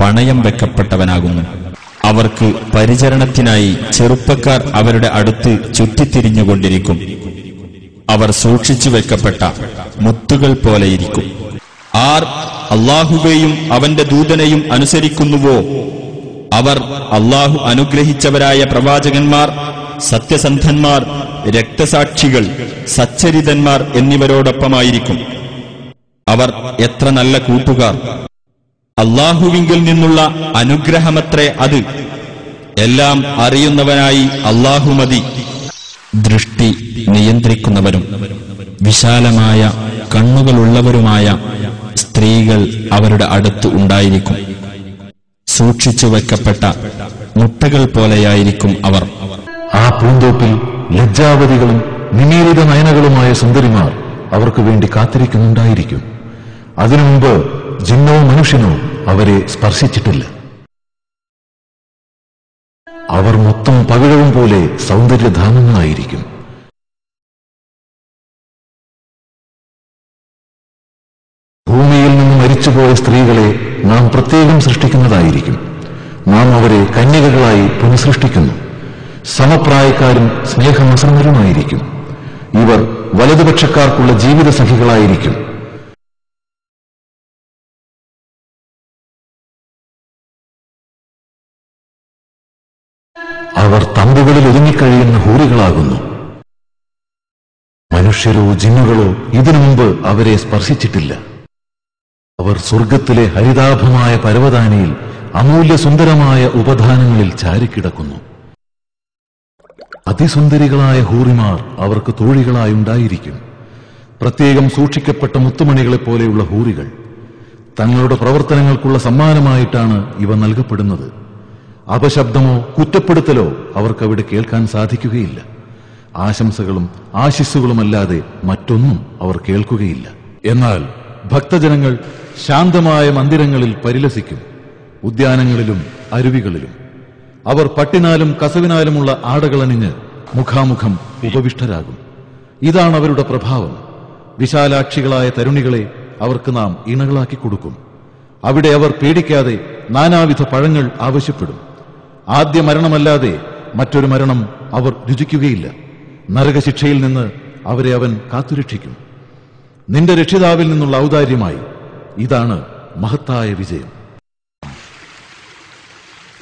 പണയം വെക്കപ്പെട്ടവനാകുന്നു. അവർക്ക് പരിചരണത്തിനായി ചെറുപ്പക്കാർ അവരുടെ അടുത്ത് ചുറ്റിത്തിരിഞ്ഞുകൊണ്ടിരിക്കും. അവർ സൂക്ഷിച്ചു വെക്കപ്പെട്ട മുത്തുകൾ പോലെയിരിക്കും ആർ അള്ളാഹുവേയും അവന്റെ ദൂതനെയും അനുസരിക്കുന്നുവോ? അവർ അള്ളാഹു അനുഗ്രഹിച്ചവരായ പ്രവാചകന്മാർ സത്യസന്ധന്മാർ രക്തസാക്ഷികൾ സച്ചരിതന്മാർ എന്നിവരോടൊപ്പമായിരിക്കും. അവർ എത്ര നല്ല കൂട്ടുകാർ അള്ളാഹുവിങ്കിൽ നിന്നുള്ള അനുഗ്രഹമത്രേ അത്. എല്ലാം അറിയുന്നവനായി അള്ളാഹു മതി. ദൃഷ്ടി നിയന്ത്രിക്കുന്നവരും വിശാലമായ കണ്ണുകളുള്ളവരുമായ സ്ത്രീകൾ അവരുടെ അടുത്ത് ഉണ്ടായിരിക്കും. സൂക്ഷിച്ചു വെക്കപ്പെട്ട മുട്ടകൾ പോലെയായിരിക്കും അവർ. ആ പൂന്തോപ്പിൽ ലജ്ജാവതികളും നിമീലിത നയനകളുമായ സുന്ദരിമാർ അവർക്ക് വേണ്ടി കാത്തിരിക്കുന്നുണ്ടായിരിക്കും. അതിനു മുമ്പ് ജിന്നോ മനുഷ്യനോ അവരെ സ്പർശിച്ചിട്ടില്ല. അവർ മൊത്തം പകിഴവും പോലെ സൗന്ദര്യധാമങ്ങളായിരിക്കും. ഭൂമിയിൽ നിന്ന് മരിച്ചുപോയ സ്ത്രീകളെ നാം പ്രത്യേകം സൃഷ്ടിക്കുന്നതായിരിക്കും. നാം അവരെ കന്യകകളായി പുനഃസൃഷ്ടിക്കുന്നു. സമപ്രായക്കാരും സ്നേഹമസന്നരുമായിരിക്കും ഇവർ വലതുപക്ഷക്കാർക്കുള്ള ജീവിത സഖികളായിരിക്കും മനുഷ്യരോ ജിന്നുകളോ ഇതിനു മുമ്പ് അവരെ സ്പർശിച്ചിട്ടില്ല. അവർ സ്വർഗത്തിലെ ഹരിതാഭമായ പരവതാനിയിൽ അമൂല്യ സുന്ദരമായ ഉപധാനങ്ങളിൽ ചാരിക്കിടക്കുന്നു. അതിസുന്ദരികളായ ഹൂറിമാർ അവർക്ക് തോഴികളായുണ്ടായിരിക്കും പ്രത്യേകം സൂക്ഷിക്കപ്പെട്ട മുത്തുമണികളെ പോലെയുള്ള ഹൂറികൾ. തങ്ങളുടെ പ്രവർത്തനങ്ങൾക്കുള്ള സമ്മാനമായിട്ടാണ് ഇവ നൽകപ്പെടുന്നത്. അപശബ്ദമോ കുറ്റപ്പെടുത്തലോ അവർക്കവിടെ കേൾക്കാൻ സാധിക്കുകയില്ല. ആശംസകളും ആശിസ്സുകളുമല്ലാതെ മറ്റൊന്നും അവർ കേൾക്കുകയില്ല. എന്നാൽ ഭക്തജനങ്ങൾ ശാന്തമായ മന്ദിരങ്ങളിൽ പരിലസിക്കും ഉദ്യാനങ്ങളിലും അരുവികളിലും. അവർ പട്ടിനാലും കസവിനാലുമുള്ള ആടകളണിഞ്ഞ് മുഖാമുഖം ഉപവിഷ്ടരാകും. ഇതാണ് അവരുടെ പ്രഭാവം. വിശാലാക്ഷികളായ തരുണികളെ അവർക്ക് നാം ഇണകളാക്കി കൊടുക്കും. അവിടെ അവർ പേടിക്കാതെ നാനാവിധ പഴങ്ങൾ ആവശ്യപ്പെടും. ആദ്യ മരണമല്ലാതെ മറ്റൊരു മരണം അവർ രുചിക്കുകയില്ല. നരകശിക്ഷയിൽ നിന്ന് അവരെ അവൻ കാത്തുരക്ഷിക്കും. നിന്റെ രക്ഷിതാവിൽ നിന്നുള്ള ഔദാര്യമായി ഇതാണ് മഹത്തായ വിജയം.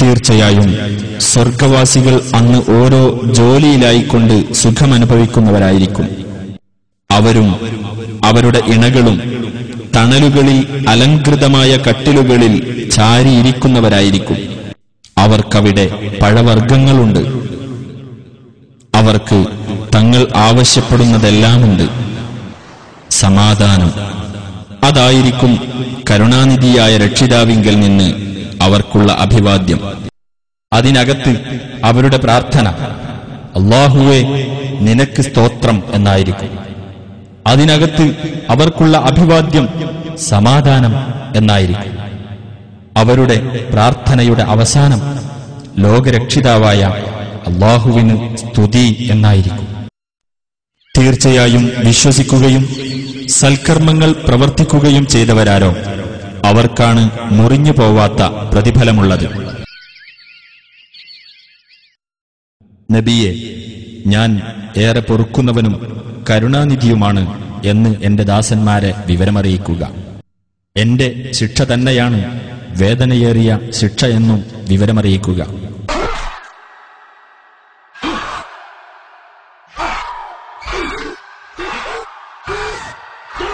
തീർച്ചയായും സ്വർഗവാസികൾ അന്ന് ഓരോ ജോലിയിലായിക്കൊണ്ട് സുഖമനുഭവിക്കുന്നവരായിരിക്കും. അവരും അവരുടെ ഇണകളും തണലുകളിൽ അലങ്കൃതമായ കട്ടിലുകളിൽ ചാരിയിരിക്കുന്നവരായിരിക്കും. അവർക്കവിടെ പഴവർഗങ്ങളുണ്ട് അവർക്ക് തങ്ങൾ ആവശ്യപ്പെടുന്നതെല്ലാമുണ്ട്. സമാധാനം. അതായിരിക്കും കരുണാനിധിയായ രക്ഷിതാവിങ്കിൽ നിന്ന് അവർക്കുള്ള അഭിവാദ്യം. അതിനകത്ത് അവരുടെ പ്രാർത്ഥന അള്ളാഹുവെ നിനക്ക് സ്തോത്രം എന്നായിരിക്കും. അതിനകത്ത് അവർക്കുള്ള അഭിവാദ്യം സമാധാനം എന്നായിരിക്കും. അവരുടെ പ്രാർത്ഥനയുടെ അവസാനം ലോകരക്ഷിതാവായ അള്ളാഹുവിന് സ്തുതി എന്നായിരിക്കും. തീർച്ചയായും വിശ്വസിക്കുകയും സൽക്കർമ്മങ്ങൾ പ്രവർത്തിക്കുകയും ചെയ്തവരാരോ? അവർക്കാണ് മുറിഞ്ഞു പോവാത്ത പ്രതിഫലമുള്ളത്. നബിയെ ഞാൻ ഏറെ പൊറുക്കുന്നവനും കരുണാനിധിയുമാണ് എന്ന് എന്റെ ദാസന്മാരെ വിവരമറിയിക്കുക. എന്റെ ശിക്ഷ തന്നെയാണ് വേദനയേറിയ ശിക്ഷ എന്നും വിവരമറിയിക്കുക.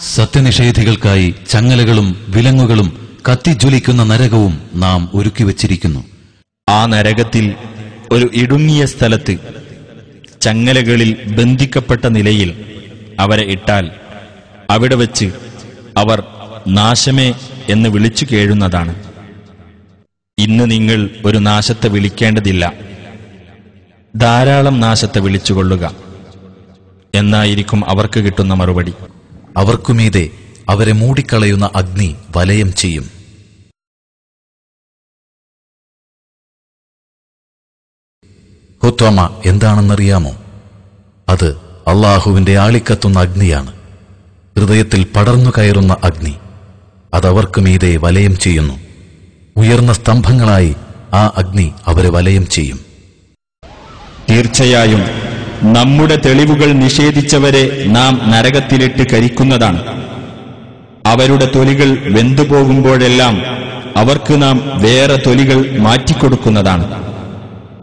സത്യനിഷേധികൾക്കായി ചങ്ങലകളും വിലങ്ങുകളും കത്തിജ്വലിക്കുന്ന നരകവും നാം ഒരുക്കി വച്ചിരിക്കുന്നു ആ നരകത്തിൽ ഒരു ഇടുങ്ങിയ സ്ഥലത്ത് ചങ്ങലകളിൽ ബന്ധിക്കപ്പെട്ട നിലയിൽ അവരെ ഇട്ടാൽ അവിടെ വച്ച് അവർ നാശമേ എന്ന് വിളിച്ചു കേഴുന്നതാണ്. ഇന്ന് നിങ്ങൾ ഒരു നാശത്തെ വിളിക്കേണ്ടതില്ല. ധാരാളം നാശത്തെ വിളിച്ചുകൊള്ളുക. എന്നായിരിക്കും അവർക്ക് കിട്ടുന്ന മറുപടി. അവർക്കുമീതെ അവരെ മൂടിക്കളയുന്ന അഗ്നി വലയം ചെയ്യും. ഹുത്വമ എന്താണെന്നറിയാമോ? അത് അള്ളാഹുവിന്റെ ആളിക്കത്തുന്ന അഗ്നിയാണ്. ഹൃദയത്തിൽ പടർന്നു കയറുന്ന അഗ്നി. അതവർക്കുമീതെ വലയം ചെയ്യുന്നു. ഉയർന്ന സ്തംഭങ്ങളായി ആ അഗ്നി അവരെ വലയം ചെയ്യും. തീർച്ചയായും നമ്മുടെ തെളിവുകൾ നിഷേധിച്ചവരെ നാം നരകത്തിലിട്ട് കരിക്കുന്നതാണ്. അവരുടെ തൊലികൾ വെന്തുപോകുമ്പോഴെല്ലാം അവർക്ക് നാം വേറെ തൊലികൾ മാറ്റിക്കൊടുക്കുന്നതാണ്.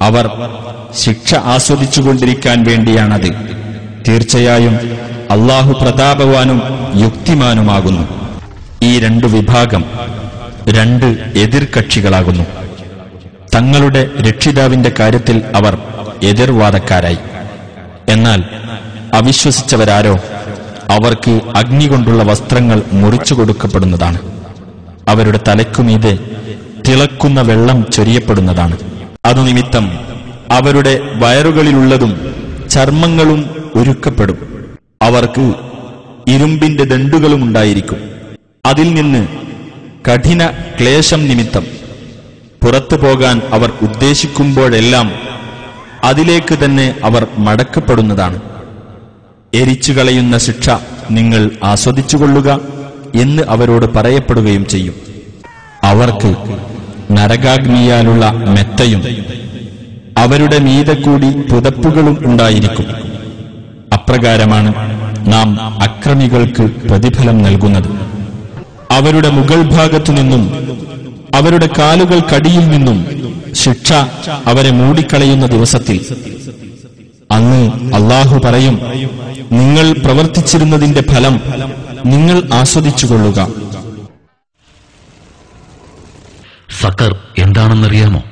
അവർ ശിക്ഷ ആസ്വദിച്ചുകൊണ്ടിരിക്കാൻ വേണ്ടിയാണത്. തീർച്ചയായും അള്ളാഹു പ്രതാപവാനും യുക്തിമാനുമാകുന്നു. ഈ രണ്ടു വിഭാഗം രണ്ട് എതിർകക്ഷികളാകുന്നു. തങ്ങളുടെ രക്ഷിതാവിന്റെ കാര്യത്തിൽ അവർ എതിർവാദക്കാരായി. എന്നാൽ അവിശ്വസിച്ചവരാരോ അവർക്ക് അഗ്നി കൊണ്ടുള്ള വസ്ത്രങ്ങൾ മുറിച്ചു കൊടുക്കപ്പെടുന്നതാണ്. അവരുടെ തലയ്ക്കുമീതെ തിളക്കുന്ന വെള്ളം ചൊരിയപ്പെടുന്നതാണ്. അതു നിമിത്തം അവരുടെ വയറുകളിലുള്ളതും ചർമ്മങ്ങളും ഒരുക്കപ്പെടും. അവർക്ക് ഇരുമ്പിന്റെ ദണ്ടുകളും ഉണ്ടായിരിക്കും. അതിൽ നിന്ന് കഠിന ക്ലേശം നിമിത്തം പുറത്തു പോകാൻ അവർ ഉദ്ദേശിക്കുമ്പോഴെല്ലാം അതിലേക്ക് തന്നെ അവർ മടക്കപ്പെടുന്നതാണ്. എരിച്ചു കളയുന്ന ശിക്ഷ നിങ്ങൾ ആസ്വദിച്ചുകൊള്ളുക എന്ന് അവരോട് പറയപ്പെടുകയും ചെയ്യും. അവർക്ക് നരകാഗ്നിയാലുള്ള മെത്തയും അവരുടെ മീതെ കൂടി പുതപ്പുകളും ഉണ്ടായിരിക്കും. അപ്രകാരമാണ് നാം അക്രമികൾക്ക് പ്രതിഫലം നൽകുന്നത്. അവരുടെ മുകൾ ഭാഗത്തു നിന്നും അവരുടെ കാലുകൾക്കടിയിൽ നിന്നും ശിക്ഷ അവരെ മൂടിക്കളയുന്ന ദിവസത്തിൽ. അന്ന് അള്ളാഹു പറയും നിങ്ങൾ പ്രവർത്തിച്ചിരുന്നതിന്റെ ഫലം നിങ്ങൾ ആസ്വദിച്ചുകൊള്ളുക. സക്കർ എന്താണെന്നറിയാമോ?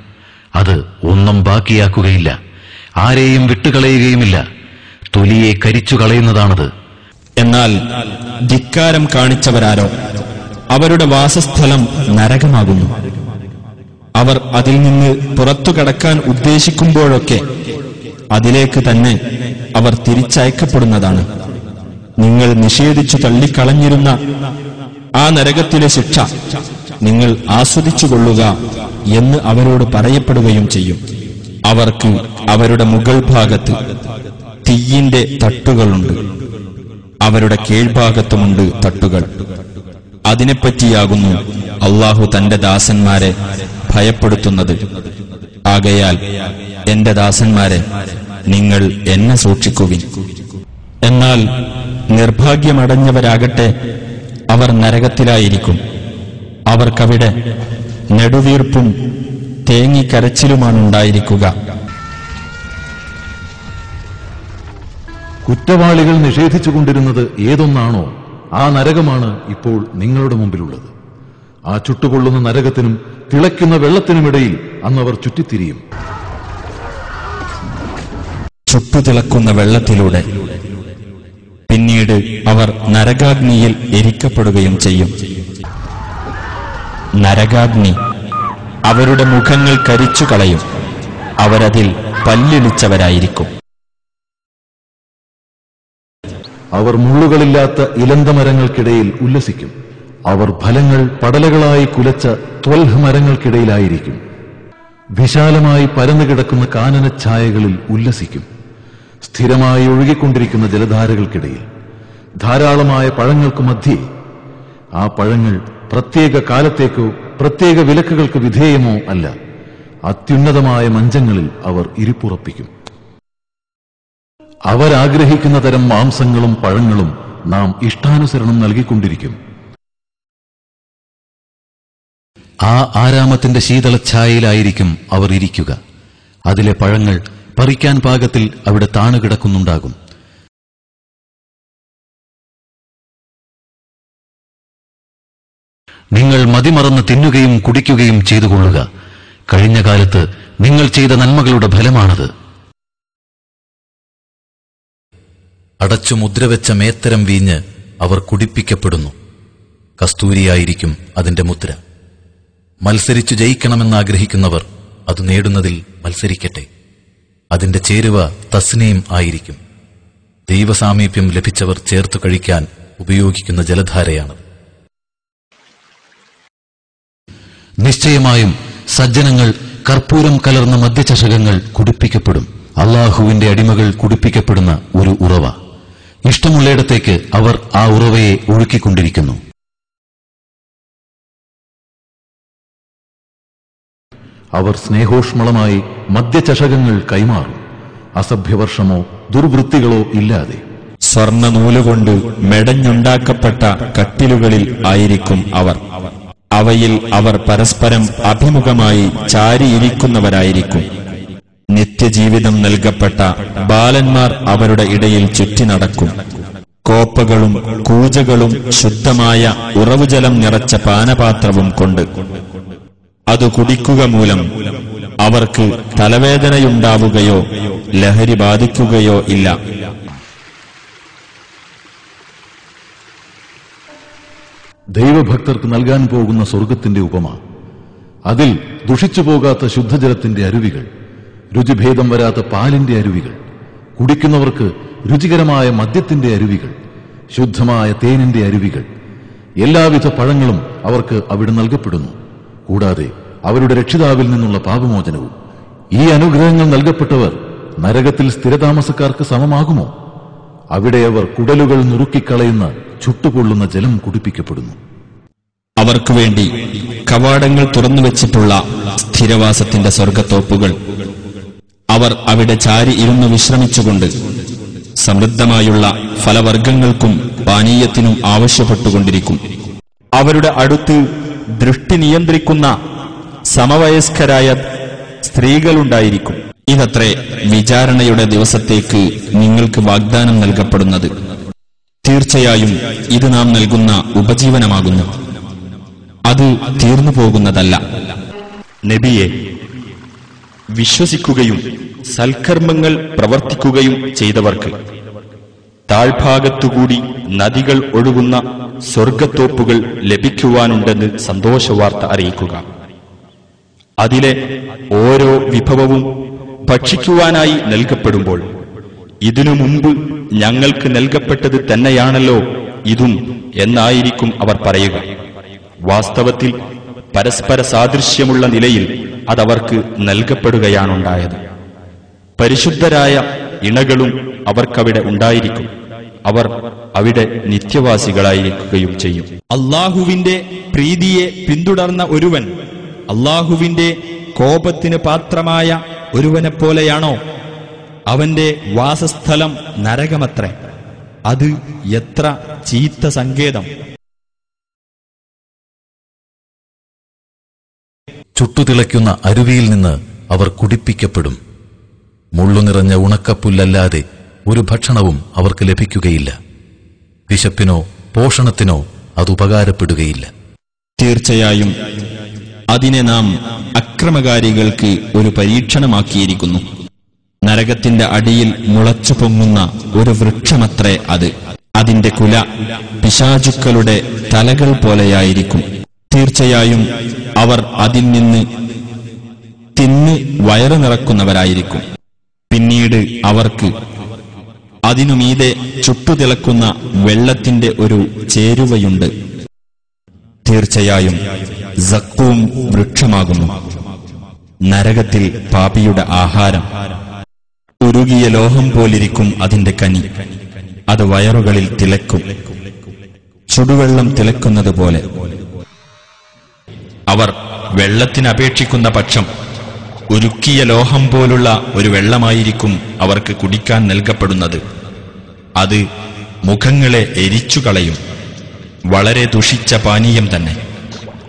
അത് ഒന്നും ബാക്കിയാക്കുകയില്ല. ആരെയും വിട്ടുകളയുകയുമില്ല. തൊലിയെ കരിച്ചു കളയുന്നതാണത്. എന്നാൽ ധിക്കാരം കാണിച്ചവരാരോ? അവരുടെ വാസസ്ഥലം നരകമാകുന്നു. അവർ അതിൽ നിന്ന് പുറത്തു കടക്കാൻ ഉദ്ദേശിക്കുമ്പോഴൊക്കെ അതിലേക്ക് തന്നെ അവർ തിരിച്ചയക്കപ്പെടുന്നതാണ്. നിങ്ങൾ നിഷേധിച്ചു തള്ളിക്കളഞ്ഞിരുന്ന ആ നരകത്തിലെ ശിക്ഷ നിങ്ങൾ ആസ്വദിച്ചുകൊള്ളുക എന്ന് അവരോട് പറയപ്പെടുകയും ചെയ്യും. അവർക്ക് അവരുടെ മുകൾ ഭാഗത്ത് തീയിന്റെ തട്ടുകളുണ്ട്. അവരുടെ കീഴ്ഭാഗത്തുമുണ്ട് തട്ടുകൾ. അതിനെപ്പറ്റിയാകുന്നു അള്ളാഹു തന്റെ ദാസന്മാരെ ഭയപ്പെടുത്തുന്നത്. ആകയാൽ എന്റെ ദാസന്മാരെ നിങ്ങൾ എന്നെ സൂക്ഷിക്കുവിൻ. എന്നാൽ നിർഭാഗ്യമടഞ്ഞവരാകട്ടെ അവർ നരകത്തിലായിരിക്കും. അവർക്കവിടെ നെടുവീർപ്പും തേങ്ങിക്കരച്ചിലുമാണുണ്ടായിരിക്കുക. കുറ്റവാളികൾ നിഷേധിച്ചുകൊണ്ടിരുന്നത് ഏതൊന്നാണോ ആ നരകമാണ് ഇപ്പോൾ നിങ്ങളുടെ മുമ്പിലുള്ളത്. ആ ചുട്ടുപൊള്ളുന്ന നരകത്തിനും തിളയ്ക്കുന്ന വെള്ളത്തിനുമിടയിൽ അന്നവർ ചുറ്റിത്തിരിയും. ചുട്ടുതിളക്കുന്ന വെള്ളത്തിലൂടെ പിന്നീട് അവർ നരകാഗ്നിയിൽ എരിക്കപ്പെടുകയും ചെയ്യും. നരകാഗ്നി അവരുടെ മുഖങ്ങൾ കരിച്ചു കളയും. അവരതിൽ പല്ലിളിച്ചവരായിരിക്കും. അവർ മുള്ളുകളില്ലാത്ത ഇലന്തമരങ്ങൾക്കിടയിൽ ഉല്ലസിക്കും. അവർ ഫലങ്ങൾ പടലകളായി കുലച്ച ത്വൽഹ് മരങ്ങൾക്കിടയിലായിരിക്കും. വിശാലമായി പരന്നു കിടക്കുന്ന കാനനഛായകളിൽ ഉല്ലസിക്കും. സ്ഥിരമായി ഒഴുകിക്കൊണ്ടിരിക്കുന്ന ജലധാരകൾക്കിടയിൽ. ധാരാളമായ പഴങ്ങൾക്ക് മധ്യേ. ആ പഴങ്ങൾ പ്രത്യേക കാലത്തേക്കോ പ്രത്യേക വിലക്കുകൾക്ക് വിധേയമോ അല്ല. അത്യുന്നതമായ മഞ്ചങ്ങളിൽ അവർ ഇരിപ്പുറപ്പിക്കും. അവരാഗ്രഹിക്കുന്ന തരം മാംസങ്ങളും പഴങ്ങളും നാം ഇഷ്ടാനുസരണം നൽകിക്കൊണ്ടിരിക്കും. ആ ആരാമത്തിന്റെ ശീതളച്ഛായയിലായിരിക്കും അവർ ഇരിക്കുക. അതിലെ പഴങ്ങൾ പറിക്കാൻ പാകത്തിൽ അവിടെ താണുകിടക്കുന്നുണ്ടാകും നിങ്ങൾ മതിമറന്ന് തിന്നുകയും കുടിക്കുകയും ചെയ്തുകൊള്ളുക. കഴിഞ്ഞ കാലത്ത് നിങ്ങൾ ചെയ്ത നന്മകളുടെ ഫലമാണത്. അടച്ചു മുദ്രവെച്ച മേത്തരം വീഞ്ഞ് അവർ കുടിപ്പിക്കപ്പെടുന്നു. കസ്തൂരിയായിരിക്കും അതിന്റെ മുദ്ര. മത്സരിച്ചു ജയിക്കണമെന്ന് ആഗ്രഹിക്കുന്നവർ അത് നേടുന്നതിൽ മത്സരിക്കട്ടെ. അതിന്റെ ചേരുവ തസ്നീം ആയിരിക്കും. ദൈവസാമീപ്യം ലഭിച്ചവർ ചേർത്തു കഴിക്കാൻ ഉപയോഗിക്കുന്ന ജലധാരയാണ്. നിശ്ചയമായും സജ്ജനങ്ങൾ കർപ്പൂരം കലർന്ന മദ്യചഷകങ്ങൾ കുടിപ്പിക്കപ്പെടും. അള്ളാഹുവിന്റെ അടിമകൾ കുടിപ്പിക്കപ്പെടുന്ന ഒരു ഉറവ. ഇഷ്ടമുള്ളയിടത്തേക്ക് അവർ ആ ഉറവയെ ഒഴുക്കിക്കൊണ്ടിരിക്കുന്നു. അവർ സ്നേഹോഷ്മളമായി മദ്യചഷകങ്ങൾ കൈമാറും. അസഭ്യവർഷമോ ദുർവൃത്തികളോ ഇല്ലാതെ. സ്വർണ നൂലുകൊണ്ട് മെടഞ്ഞുണ്ടാക്കപ്പെട്ട കട്ടിലുകളിൽ ആയിരിക്കും അവർ. അവയിൽ അവർ പരസ്പരം അഭിമുഖമായി ചാരിയിരിക്കുന്നവരായിരിക്കും. നിത്യജീവിതം നൽകപ്പെട്ട ബാലന്മാർ അവരുടെ ഇടയിൽ ചുറ്റി നടക്കും. കോപ്പകളും കൂജകളും ശുദ്ധമായ ഉറവുജലം നിറച്ച പാനപാത്രവും കൊണ്ട്. അത് കുടിക്കുക മൂലം അവർക്ക് തലവേദനയുണ്ടാവുകയോ ലഹരി ബാധിക്കുകയോ ഇല്ല. ദൈവഭക്തർക്ക് നൽകാൻ പോകുന്ന സ്വർഗത്തിന്റെ ഉപമ. അതിൽ ദുഷിച്ചു പോകാത്ത ശുദ്ധജലത്തിന്റെ അരുവികൾ രുചിഭേദം വരാത്ത പാലിന്റെ അരുവികൾ കുടിക്കുന്നവർക്ക് രുചികരമായ മദ്യത്തിന്റെ അരുവികൾ ശുദ്ധമായ തേനിന്റെ അരുവികൾ എല്ലാവിധ പഴങ്ങളും അവർക്ക് അവിടെ നൽകപ്പെടുന്നു. കൂടാതെ അവരുടെ രക്ഷിതാവിൽ നിന്നുള്ള പാപമോചനവും. ഈ അനുഗ്രഹങ്ങൾ നൽകപ്പെട്ടവർ നരകത്തിൽ സ്ഥിരതാമസക്കാർക്ക് സമമാകുമോ? അവിടെ അവർ കുടലുകൾ നുറുക്കിക്കളയുന്ന ചുട്ടുപൊള്ളുന്ന ജലം കുടിപ്പിക്കപ്പെടുന്നു. അവർക്കു വേണ്ടി കവാടങ്ങൾ തുറന്നു വെച്ചിട്ടുള്ള സ്ഥിരവാസത്തിന്റെ സ്വർഗത്തോപ്പുകൾ അവർ അവിടെ ചാരി ഇരുന്ന് വിശ്രമിച്ചുകൊണ്ട് സമൃദ്ധമായുള്ള ഫലവർഗങ്ങൾക്കും പാനീയത്തിനും ആവശ്യപ്പെട്ടുകൊണ്ടിരിക്കും. അവരുടെ അടുത്ത് ദൃഷ്ടി നിയന്ത്രിക്കുന്ന സമവയസ്കരായ സ്ത്രീകളുണ്ടായിരിക്കും. ഇതത്രേ വിചാരണയുടെ ദിവസത്തേക്ക് നിങ്ങൾക്ക് വാഗ്ദാനം നൽകപ്പെടുന്നത്. തീർച്ചയായും ഇത് നാം നൽകുന്ന ഉപജീവനമാകുന്നു. അത് തീർന്നു പോകുന്നതല്ല. നബിയെ വിശ്വസിക്കുകയും സൽക്കർമ്മങ്ങൾ പ്രവർത്തിക്കുകയും ചെയ്തവർക്ക് താഴ്ഭാഗത്തുകൂടി നദികൾ ഒഴുകുന്ന സ്വർഗത്തോപ്പുകൾ ലഭിക്കുവാനുണ്ടെന്ന് സന്തോഷവാർത്ത അറിയിക്കുക. അതിലെ ഓരോ വിഭവവും ഭക്ഷിക്കുവാനായി നൽകപ്പെടുമ്പോൾ ഇതിനു മുമ്പ് ഞങ്ങൾക്ക് നൽകപ്പെട്ടത് തന്നെയാണല്ലോ ഇതും എന്നായിരിക്കും അവർ പറയുക. വാസ്തവത്തിൽ പരസ്പര സാദൃശ്യമുള്ള നിലയിൽ അതവർക്ക് നൽകപ്പെടുകയാണുണ്ടായത്. പരിശുദ്ധരായ ഇണകളും അവർക്കവിടെ ഉണ്ടായിരിക്കും. അവർ അവിടെ നിത്യവാസികളായിരിക്കുകയും ചെയ്യും. അള്ളാഹുവിന്റെ പ്രീതിയെ പിന്തുടർന്ന ഒരുവൻ അള്ളാഹുവിന്റെ കോപത്തിന് പാത്രമായ ഒരുവനെ പോലെയാണോ അവന്റെ വാസസ്ഥലം നരകമത്രേ. അത് എത്ര ചീത്ത സങ്കേതം. ചുട്ടുതിളയ്ക്കുന്ന അരുവിയിൽ നിന്ന് അവർ കുടിപ്പിക്കപ്പെടും. മുള്ളു നിറഞ്ഞ ഉണക്കപ്പുല്ലല്ലാതെ ഒരു ഭക്ഷണവും അവർക്ക് ലഭിക്കുകയില്ല. വിശപ്പിനോ പോഷണത്തിനോ അത് ഉപകാരപ്പെടുകയില്ല. തീർച്ചയായും അതിനെ നാം അക്രമകാരികൾക്ക് ഒരു പരീക്ഷണമാക്കിയിരിക്കുന്നു. നരകത്തിന്റെ അടിയിൽ മുളച്ചു പൊങ്ങുന്ന ഒരു വൃക്ഷമത്രേ അത്. അതിന്റെ കുല പിശാചുക്കളുടെ തലകൾ പോലെയായിരിക്കും. തീർച്ചയായും അവർ അതിൽ നിന്ന് തിന്ന് വയറു നിറക്കുന്നവരായിരിക്കും. പിന്നീട് അവർക്ക് അതിനുമീതെ ചുട്ടുതിളക്കുന്ന വെള്ളത്തിന്റെ ഒരു ചേരുവയുണ്ട്. തീർച്ചയായും സക്കൂം വൃക്ഷമാകുന്നു. നരകത്തിൽ പാപിയുടെ ആഹാരം. ഉരുകിയ ലോഹം പോലിരിക്കും അതിന്റെ കനി. അത് വയറുകളിൽ തിളക്കും ചുടുവെള്ളം തിളക്കുന്നത് പോലെ അവർ വെള്ളത്തിനപേക്ഷിക്കുന്ന പക്ഷം ഉരുക്കിയ ലോഹം പോലുള്ള ഒരു വെള്ളമായിരിക്കും അവർക്ക് കുടിക്കാൻ നൽകപ്പെടുന്നത്. അത് മുഖങ്ങളെ എരിച്ചുകളയും വളരെ ദുഷിച്ച പാനീയം തന്നെ.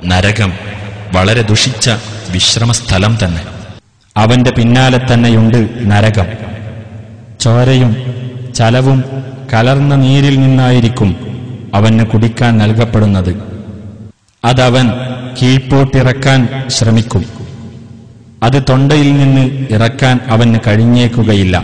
നരകം വളരെ ദുഷിച്ച വിശ്രമസ്ഥലം തന്നെ. അവന്റെ പിന്നാലെ തന്നെയുണ്ട് നരകം. ചോരയും ചലവും കലർന്ന നീരിൽ നിന്നായിരിക്കും അവന് കുടിക്കാൻ നൽകപ്പെടുന്നത്. അതവൻ കീഴ്പോട്ടിറക്കാൻ ശ്രമിക്കും. അത് തൊണ്ടയിൽ നിന്ന് ഇറക്കാൻ അവന് കഴിഞ്ഞേക്കുകയില്ല.